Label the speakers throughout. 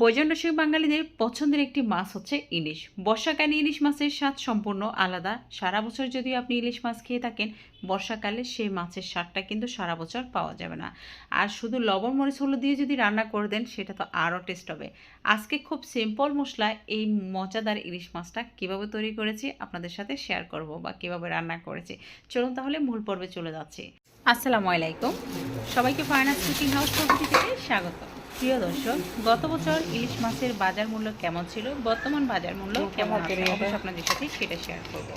Speaker 1: বৈজনরসিক বাঙালিদের পছন্দের একটি মাছ হচ্ছে ইলিশ। বর্ষাকালে ইলিশ মাছের স্বাদ সম্পূর্ণ আলাদা। সারা বছর যদি আপনি ইলিশ মাছ খেয়ে থাকেন, বর্ষাকালে সেই মাছের স্বাদটা কিন্তু সারা বছর পাওয়া যাবে না। আর শুধু লবণ, মরিচ, হলুদ দিয়ে যদি রান্না করে দেন, সেটা তো আরও টেস্ট হবে। আজকে খুব সিম্পল মশলায় এই মজাদার ইলিশ মাছটা কীভাবে তৈরি করেছি আপনাদের সাথে শেয়ার করব বা কীভাবে রান্না করেছি। চলুন তাহলে মূল পর্বে চলে যাচ্ছি। আসসালামু আলাইকুম। সবাইকে ফাইনান্স কুকিং হাউস থেকে স্বাগত প্রিয় দর্শক গত বছর ইলিশ মাছের বাজার মূল্য কেমন ছিল? বর্তমান বাজার মূল্য কেমন আছে? অবশ্যই আপনাদের সাথে সেটা শেয়ার করব।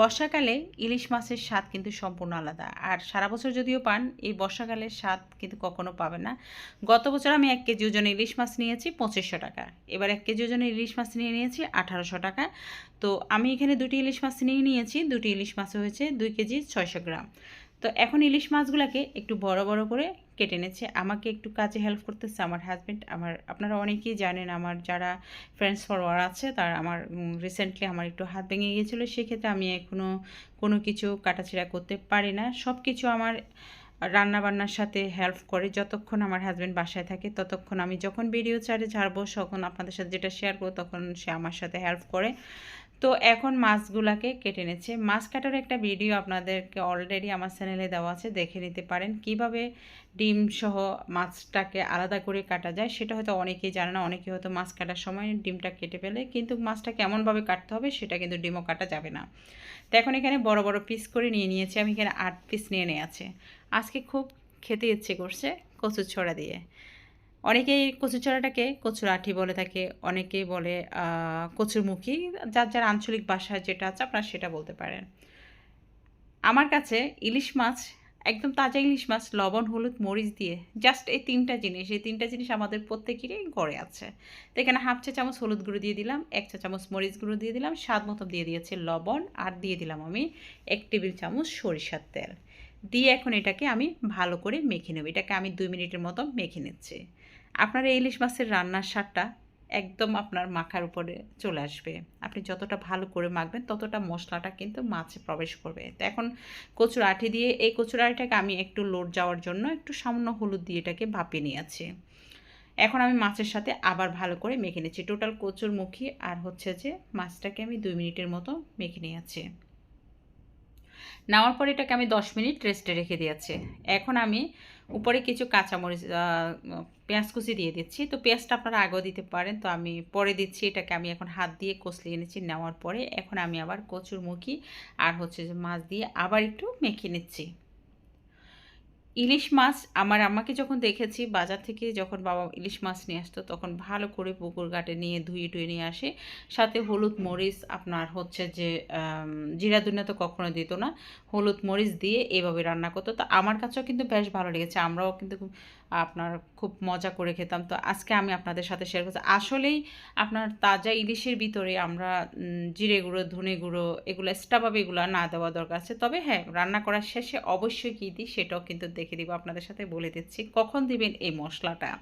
Speaker 1: বর্ষাকালে ইলিশ মাছের স্বাদ কিন্তু সম্পূর্ণ আলাদা। আর সারা বছর যদিও পান এই বর্ষাকালের স্বাদ কিন্তু কখনো পাবেন না। গত বছর আমি এক কেজি ওজনে ইলিশ মাছ নিয়েছি পঁচিশশো টাকা। এবার এক কেজি ওজনে ইলিশ মাছ নিয়ে নিয়েছি আঠারোশো টাকা। তো আমি এখানে দুটি ইলিশ মাছ নিয়ে নিয়েছি দুটি ইলিশ মাছ হয়েছে দুই কেজি ছয়শো গ্রাম। তো এখন ইলিশ মাছগুলোকে একটু বড় বড় করে কেটে নিচ্ছে আমাকে একটু কাজে হেল্প করতেছে আমার হাজব্যান্ড আমার, আপনারা অনেকেই জানেন আমার যারা ফ্রেন্ডস ফরওয়ার্ড আছে, তার আমার রিসেন্টলি আমার একটু হাত ভেঙে গিয়েছিল। সেক্ষেত্রে আমি এখনও কোনো কিছু কাটাছিড়া করতে পারি না। সব কিছু আমার রান্না বান্নার সাথে হেল্প করে। যতক্ষণ আমার হাজব্যান্ড বাসায় থাকে, ততক্ষণ আমি যখন ভিডিও চারে ছাড়বো, তখন আপনাদের সাথে যেটা শেয়ার করব, তখন সে আমার সাথে হেল্প করে। তো এখন মাছগুলাকে কেটে নিচ্ছে। মাছ কাটার একটা ভিডিও আপনাদেরকে অলরেডি আমার চ্যানেলে দেওয়া আছে, দেখে নিতে পারেন। কীভাবে ডিম সহ মাছটাকে আলাদা করে কাটা যায়, সেটা হয়তো অনেকেই জানে না, অনেকে হয়তো মাছ কাটার সময় ডিমটা কেটে ফেলে, কিন্তু মাছটা কেমনভাবে কাটতে হবে সেটা কিন্তু ডিমও কাটা যাবে না। তো এখন এখানে বড় বড় পিস করে নিয়ে নিয়েছি, আমি এখানে আট পিস নিয়ে নিয়ে আছে। আজকে খুব খেতে ইচ্ছে করছে কচুর ছড়া দিয়ে। অনেকেই কচুচড়াটাকে কচুর আঠি বলে থাকে, অনেকেই বলে কচুরমুখী যার যার আঞ্চলিক ভাষায় যেটা আছে আপনারা সেটা বলতে পারেন। আমার কাছে ইলিশ মাছ, একদম তাজা ইলিশ মাছ, লবণ, হলুদ, মরিচ দিয়ে জাস্ট এই তিনটা জিনিস, এই তিনটা জিনিস আমাদের প্রত্যেকেরই গড়ে আছে। তো এখানে হাফ চা চামচ হলুদ গুঁড়ো দিয়ে দিলাম, এক চা চামচ মরিচ গুঁড়ো দিয়ে দিলাম, স্বাদ মতো দিয়ে দিয়েছে লবণ আর দিয়ে দিলাম আমি এক টেবিল চামচ সরিষার তেল। দিয়ে এখন এটাকে আমি ভালো করে মেখে নেব, এটাকে আমি দুই মিনিটের মতো মেখে নিচ্ছি। আপনার ইলিশ মাছের রান্নার স্বাদটা একদম আপনার মাখার উপরে চলে আসবে। আপনি যতটা ভালো করে মাখবেন, ততটা মশলাটা কিন্তু মাছে প্রবেশ করবে। তো এখন কচুর আঠি দিয়ে, এই কচুর আঠিটাকে আমি একটু লোড যাওয়ার জন্য একটু সামান্য হলুদ দিয়ে এটাকে ভাপিয়ে নিয়েছি। এখন আমি মাছের সাথে আবার ভালো করে মেখে নিচ্ছি। টোটাল কচুর মুখী আর হচ্ছে যে মাছটাকে আমি দুই মিনিটের মতো মেখে নিয়েছি। নেওয়ার পরে এটাকে আমি দশ মিনিট রেস্টে রেখে দিয়েছি। এখন আমি উপরে কিছু কাঁচামরিচ পেঁয়াজ কুচি দিয়ে দিচ্ছি। তো পেঁয়াজটা আপনারা আগেও দিতে পারেন। তো আমি পরে দিচ্ছি, এটাকে আমি এখন হাত দিয়ে কষলে এনেছি নেওয়ার পরে। এখন আমি আবার কচুর মুখি আর হচ্ছে যে মাছ দিয়ে আবার একটু মেখে নিচ্ছি। ইলিশ মাছ আমার আমাকে যখন দেখেছি, বাজার থেকে যখন বাবা ইলিশ মাছ নিয়ে আসতো, তখন ভালো করে পুকুর ঘাটে নিয়ে ধুয়ে টুয়ে নিয়ে আসে। সাথে হলুদ মরিচ আপনার হচ্ছে যে জিরা দুনিয়া তো কখনো দিত না। হলুদ মরিচ দিয়ে এভাবে রান্না করতো। তো আমার কাছেও কিন্তু বেশ ভালো লেগেছে। আমরাও কিন্তু আপনার খুব মজা করে খেতাম। তো আজকে আমি আপনাদের সাথে শেয়ার করছি। আসলেই আপনার তাজা ইলিশের ভিতরে আমরা জিরে গুঁড়ো, ধনে গুঁড়ো, এগুলো এক্সট্রাভাবে এগুলো না দেওয়া দরকার আছে। তবে হ্যাঁ রান্না করার শেষে অবশ্যই কী দিই সেটাও কিন্তু দেখে দিব, আপনাদের সাথে বলে দিচ্ছি। কখন দিবেন এই মশলাটা?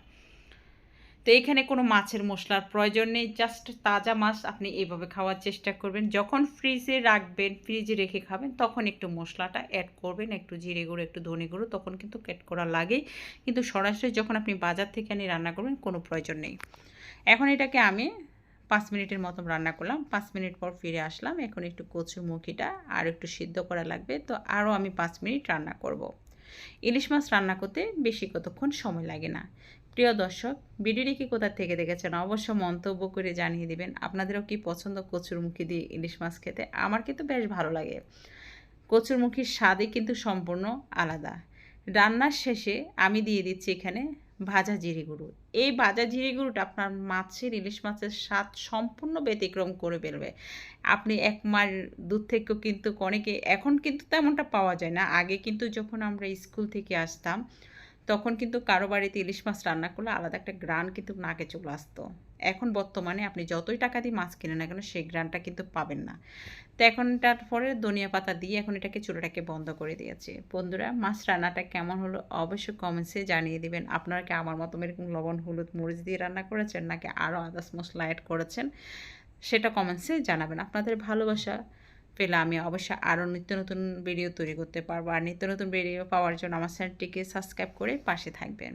Speaker 1: তো এখানে কোনো মাছের মশলার প্রয়োজন নেই জাস্ট তাজা মাছ আপনি এইভাবে খাওয়ার চেষ্টা করবেন। যখন ফ্রিজে রাখবেন ফ্রিজে রেখে খাবেন, তখন একটু মশলাটা অ্যাড করবেন, একটু জিরে গুঁড়ো, একটু ধনে গুঁড়ো, তখন কিন্তু অ্যাড করা লাগেই কিন্তু সরাসরি যখন আপনি বাজার থেকে আনি রান্না করবেন, কোনো প্রয়োজন নেই। এখন এটাকে আমি পাঁচ মিনিটের মতো রান্না করলাম। পাঁচ মিনিট পর ফিরে আসলাম। এখন একটু কচু মুখিটা আর একটু সিদ্ধ করা লাগবে। তো আরও আমি পাঁচ মিনিট রান্না করব। ইলিশ মাছ রান্না করতে বেশি কতক্ষণ সময় লাগে না। প্রিয় দর্শক, ভিডিওটি কি কোথা থেকে দেখেছেন অবশ্য মন্তব্য করে জানিয়ে দিবেন। আপনাদেরও কি পছন্দ কচুরমুখী দিয়ে ইলিশ মাছ খেতে? আমার কিন্তু বেশ ভালো লাগে। কচুরমুখীর স্বাদই কিন্তু সম্পূর্ণ আলাদা। রান্নার শেষে আমি দিয়ে দিচ্ছি এখানে ভাজা জিরে গুঁড়ো। এই ভাজা জিরে গুঁড়োটা আপনার মাছের, ইলিশ মাছের স্বাদ সম্পূর্ণ ব্যতিক্রম করে ফেলবে। আপনি এক মার দুধ থেকেও কিন্তু অনেকে, এখন কিন্তু তেমনটা পাওয়া যায় না। আগে কিন্তু যখন আমরা স্কুল থেকে আসতাম, তখন কিন্তু কারও বাড়িতে ইলিশ মাছ রান্না করলে আলাদা একটা গ্রান কিন্তু নাকে চলে আসতো। এখন বর্তমানে আপনি যতই টাকা দিয়ে মাছ কিনে না কেন, সেই গ্রানটা কিন্তু পাবেন না। তো এখন তারপরে পরে ধনিয়া পাতা দিয়ে এখন এটাকে চুলাটাকে বন্ধ করে দিয়েছে। বন্ধুরা, মাছ রান্নাটা কেমন হলো অবশ্যই কমেন্টসে জানিয়ে দিবেন। আপনারা কি আমার মতো এরকম লবণ, হলুদ, মরিচ দিয়ে রান্না করেছেন নাকি আরও আদার্স মশলা অ্যাড করেছেন, সেটা কমেন্টসে জানাবেন। আপনাদের ভালোবাসা পেলে আমি অবশ্যই আরও নিত্য নতুন ভিডিও তৈরি করতে পারব। আর নিত্য নতুন ভিডিও পাওয়ার জন্য আমার চ্যানেলটিকে সাবস্ক্রাইব করে পাশে থাকবেন।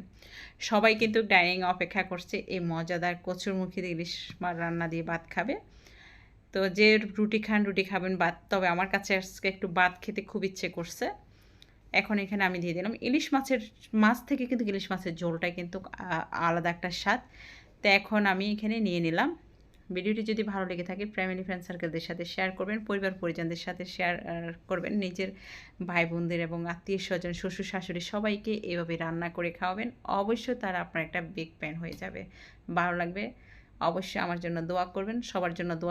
Speaker 1: সবাই কিন্তু ডাইনিং অপেক্ষা করছে, এই মজাদার কচুরমুখী ইলিশ রান্না দিয়ে ভাত খাবে। তো যে রুটি খান, রুটি খাবেন ভাত। তবে আমার কাছে আজকে একটু ভাত খেতে খুব ইচ্ছে করছে। এখন এখানে আমি দিয়ে দিলাম ইলিশ মাছের, মাছ থেকে কিন্তু ইলিশ মাছের ঝোলটাই কিন্তু আলাদা একটা স্বাদ। তো এখন আমি এখানে নিয়ে নিলাম ভিডিওটি যদি ভালো লেগে থাকে, ফ্যামিলি ফ্রেন্ড সার্কেলদের সাথে শেয়ার করবেন, পরিবার, পরিজনদের সাথে শেয়ার করবেন। নিজের ভাই বোনদের এবং আত্মীয় স্বজন শ্বশুর, শাশুড়ি সবাইকে এভাবে রান্না করে খাওয়াবেন। অবশ্যই তারা আপনার একটা বিগ প্যান হয়ে যাবে। ভালো লাগবে। অবশ্যই আমার জন্য দোয়া করবেন। সবার জন্য দোয়া